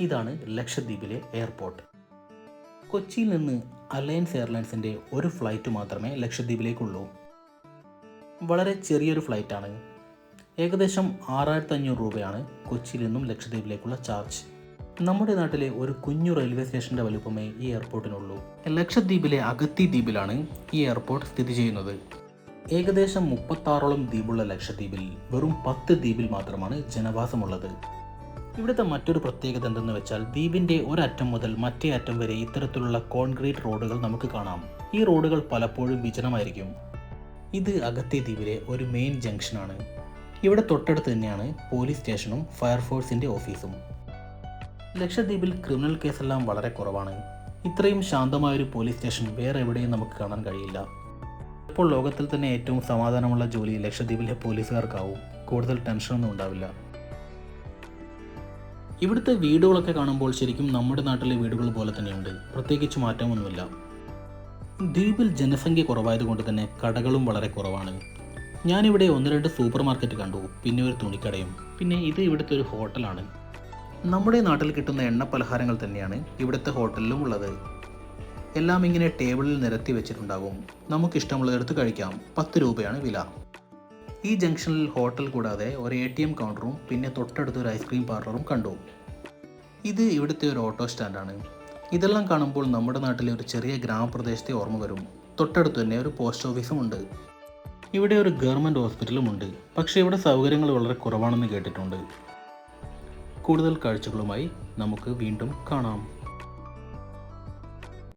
ഇതാണ് ലക്ഷദ്വീപിലെ എയർപോർട്ട്. കൊച്ചിയിൽ നിന്ന് അലയൻസ് എയർലൈൻസിന്റെ ഒരു ഫ്ലൈറ്റ് മാത്രമേ ലക്ഷദ്വീപിലേക്കുള്ളൂ. വളരെ ചെറിയൊരു ഫ്ലൈറ്റാണ്. ഏകദേശം ആറായിരത്തി അഞ്ഞൂറ് രൂപയാണ് കൊച്ചിയിൽ നിന്നും ലക്ഷദ്വീപിലേക്കുള്ള ചാർജ്. നമ്മുടെ നാട്ടിലെ ഒരു കുഞ്ഞു റെയിൽവേ സ്റ്റേഷന്റെ വലുപ്പമേ ഈ എയർപോർട്ടിനുള്ളൂ. ലക്ഷദ്വീപിലെ അഗത്തി ദ്വീപിലാണ് ഈ എയർപോർട്ട് സ്ഥിതി ചെയ്യുന്നത്. ഏകദേശം മുപ്പത്താറോളം ദ്വീപുള്ള ലക്ഷദ്വീപിൽ വെറും പത്ത് ദ്വീപിൽ മാത്രമാണ് ജനവാസമുള്ളത്. ഇവിടുത്തെ മറ്റൊരു പ്രത്യേകത എന്തെന്ന് വെച്ചാൽ ദ്വീപിന്റെ ഒരറ്റം മുതൽ മറ്റേ അറ്റം വരെ ഇത്തരത്തിലുള്ള കോൺക്രീറ്റ് റോഡുകൾ നമുക്ക് കാണാം. ഈ റോഡുകൾ പലപ്പോഴും വിജനമായിരിക്കും. ഇത് അകത്തെ ദ്വീപിലെ ഒരു മെയിൻ ജംഗ്ഷനാണ് ഇവിടെ തൊട്ടടുത്ത് തന്നെയാണ് പോലീസ് സ്റ്റേഷനും ഫയർഫോഴ്സിന്റെ ഓഫീസും ലക്ഷദ്വീപിൽ ക്രിമിനൽ കേസെല്ലാം വളരെ കുറവാണ്. ഇത്രയും ശാന്തമായൊരു പോലീസ് സ്റ്റേഷൻ വേറെ എവിടെയും നമുക്ക് കാണാൻ കഴിയില്ല. ഇപ്പോൾ ലോകത്തിൽ തന്നെ ഏറ്റവും സമാധാനമുള്ള ജോലി ലക്ഷദ്വീപിലെ പോലീസുകാർക്കാവും കൂടുതൽ ടെൻഷനൊന്നും ഉണ്ടാവില്ല. ഇവിടുത്തെ വീടുകളൊക്കെ കാണുമ്പോൾ ശരിക്കും നമ്മുടെ നാട്ടിലെ വീടുകൾ പോലെ തന്നെയുണ്ട്. പ്രത്യേകിച്ച് മാറ്റമൊന്നുമില്ല. ദ്വീപിൽ ജനസംഖ്യ കുറവായതുകൊണ്ട് തന്നെ കടകളും വളരെ കുറവാണ്. ഞാനിവിടെ ഒന്ന് രണ്ട് സൂപ്പർ മാർക്കറ്റ് കണ്ടു പിന്നെ ഒരു തുണിക്കടയും. പിന്നെ ഇത് ഇവിടുത്തെ ഒരു ഹോട്ടലാണ്. നമ്മുടെ നാട്ടിൽ കിട്ടുന്ന എണ്ണ പലഹാരങ്ങൾ തന്നെയാണ് ഇവിടുത്തെ ഹോട്ടലിലും ഉള്ളത്. എല്ലാം ഇങ്ങനെ ടേബിളിൽ നിരത്തി വെച്ചിട്ടുണ്ടാകും നമുക്കിഷ്ടമുള്ളതെടുത്ത് കഴിക്കാം. പത്ത് രൂപയാണ് വില. ഈ ജംഗ്ഷനിൽ ഹോട്ടൽ കൂടാതെ ഒരു എ ടി എം കൗണ്ടറും പിന്നെ തൊട്ടടുത്ത് ഒരു ഐസ്ക്രീം പാർലറും കണ്ടു. ഇത് ഇവിടുത്തെ ഒരു ഓട്ടോ സ്റ്റാൻഡാണ് ഇതെല്ലാം കാണുമ്പോൾ നമ്മുടെ നാട്ടിലെ ഒരു ചെറിയ ഗ്രാമപ്രദേശത്തെ ഓർമ്മ വരും. തൊട്ടടുത്ത് തന്നെ ഒരു പോസ്റ്റ് ഓഫീസും ഉണ്ട്. ഇവിടെ ഒരു ഗവൺമെന്റ് ഹോസ്പിറ്റലും ഉണ്ട്. പക്ഷേ ഇവിടെ സൗകര്യങ്ങൾ വളരെ കുറവാണെന്ന് കേട്ടിട്ടുണ്ട്. കൂടുതൽ കാഴ്ചകളുമായി നമുക്ക് വീണ്ടും കാണാം.